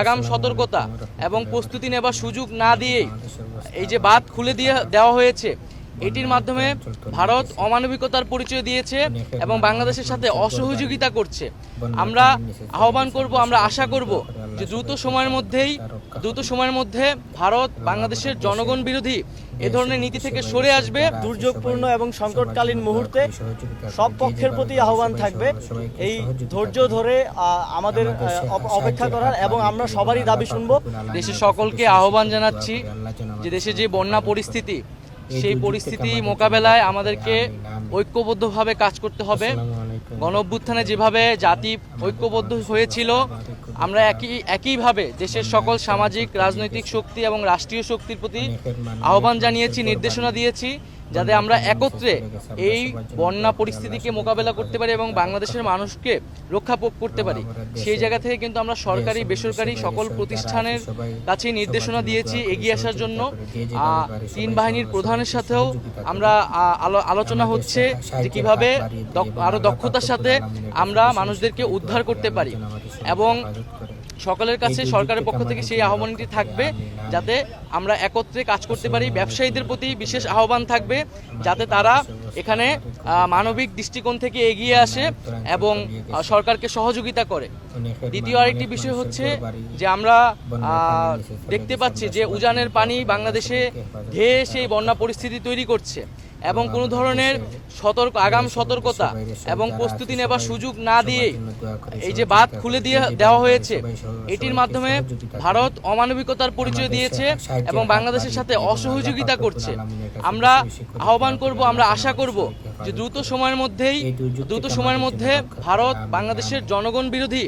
আগাম সতর্কতা এবং প্রস্তুতি নেবার সুযোগ না দিয়েই এই যে বাদ খুলে দিয়ে দেওয়া হয়েছে, এটির মাধ্যমে ভারত অমানবিকতার পরিচয় দিয়েছে এবং বাংলাদেশের সাথে অসহযোগিতা করছে। আমরা আহ্বান করব, আমরা আশা করব যে দ্রুত সময়ের মধ্যেই, দ্রুত সময়ের মধ্যে ভারত বাংলাদেশের জনগণ বিরোধী এ ধরনের নীতি থেকে সরে আসবে দুর্যোগপূর্ণ এবং সংকটকালীন মুহূর্তে সব পক্ষের প্রতি আহ্বান থাকবে। এই ধৈর্য ধরে আমাদের অপেক্ষা করার এবং আমরা সবারই দাবি শুনব। দেশের সকলকে আহ্বান জানাচ্ছি যে দেশে যে বন্যা পরিস্থিতি সেই পরিস্থিতি মোকাবেলায় আমাদেরকে ঐক্যবদ্ধভাবে কাজ করতে হবে। গণ অভ্যুত্থানে যেভাবে জাতি ঐক্যবদ্ধ হয়েছিল আমরা একই, একইভাবে দেশের সকল সামাজিক, রাজনৈতিক শক্তি এবং রাষ্ট্রীয় শক্তির প্রতি আহ্বান জানিয়েছি, নির্দেশনা দিয়েছি, যাতে আমরা একত্রে এই বন্যা পরিস্থিতিকে মোকাবেলা করতে পারি এবং বাংলাদেশের মানুষকে রক্ষা করতে পারি। সেই জায়গা থেকে কিন্তু আমরা সরকারি, বেসরকারি সকল প্রতিষ্ঠানের কাছে নির্দেশনা দিয়েছি এগিয়ে আসার জন্য। তিন বাহিনীর প্রধানের সাথেও আমরা আলো- আলোচনা হচ্ছে যে কীভাবে আরও দক্ষতার সাথে আমরা মানুষদেরকে উদ্ধার করতে পারি। এবং সকলের কাছে সরকারের পক্ষ থেকে সেই আহ্বানটি থাকবে যাতে আমরা একত্রে কাজ করতে পারি ব্যবসায়ীদের প্রতি বিশেষ আহ্বান থাকবে যাতে তারা এখানে মানবিক দৃষ্টিকোণ থেকে এগিয়ে আসে এবং সরকারকে সহযোগিতা করে। দ্বিতীয় আরেকটি বিষয় হচ্ছে যে আমরা দেখতে পাচ্ছি যে উজানের পানি বাংলাদেশে ধেয়ে সেই বন্যা পরিস্থিতি তৈরি করছে। এবং কোনো ধরনের সতর্ক, আগাম সতর্কতা এবং প্রস্তুতি নেবার সুযোগ না দিয়েই এই যে বাঁধ খুলে দিয়ে দেওয়া হয়েছে, এটির মাধ্যমে ভারত অমানবিকতার পরিচয় দিয়েছে এবং বাংলাদেশের সাথে অসহযোগিতা করছে। আমরা আহ্বান করব, আমরা আশা করব যে দ্রুত সময়ের মধ্যেই, দ্রুত সময়ের মধ্যে ভারত বাংলাদেশের জনগণ বিরোধী